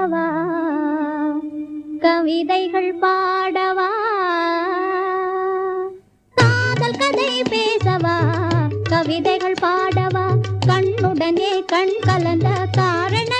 பாடவா? கவிதைகள் பாடவா? காதல் கதை பேசவா? கவிதைகள் பாடவா? கண்ணுடனே கண் கலந்த காரண